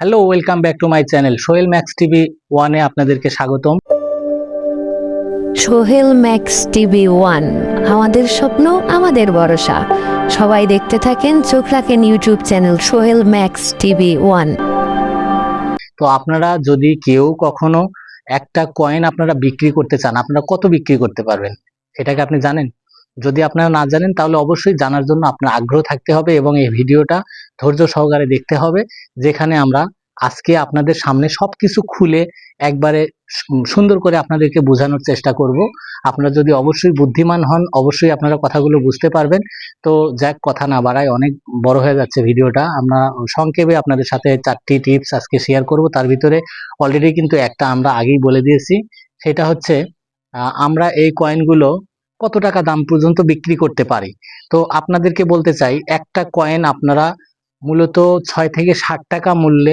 Hello welcome back to my channel Sohel Max TV ওয়ানে আপনাদেরকে স্বাগতম। সোহেল ম্যাক্স টিভি ওয়ান আমাদের স্বপ্ন আমাদের ভরসা। সবাই দেখতে থাকেন চোখ রাখেন YouTube channel Sohel Max TV one তো আপনারা যদি কেউ কখনো একটা কয়েন আপনারা বিক্রি করতে চান আপনারা কত বিক্রি করতে পারবেন? এটাকে আপনি জানেন? যদি আপনারা না জানেন, তাহলে অবশ্যই জানার জন্য আপনার আগ্রহ থাকতে হবে এবং এই ভিডিওটা ধৈর্য সহকারে দেখতে হবে, যেখানে আমরা আজকে আপনাদের সামনে সব কিছু খুলে একবারে সুন্দর করে আপনাদেরকে বোঝানোর চেষ্টা করব। আপনারা যদি অবশ্যই বুদ্ধিমান হন, অবশ্যই আপনারা কথাগুলো বুঝতে পারবেন। তো যাক, কথা না বাড়ায় অনেক বড় হয়ে যাচ্ছে ভিডিওটা। আমরা সংক্ষেপে আপনাদের সাথে চারটি টিপস আজকে শেয়ার করব। তার ভিতরে অলরেডি কিন্তু একটা আমরা আগেই বলে দিয়েছি। সেটা হচ্ছে আমরা এই কয়েনগুলো কত টাকা দাম পর্যন্ত বিক্রি করতে পারি? তো আপনাদেরকে বলতে চাই, একটা কয়েন আপনারা মূলত ছয় থেকে ষাট টাকা মূল্যে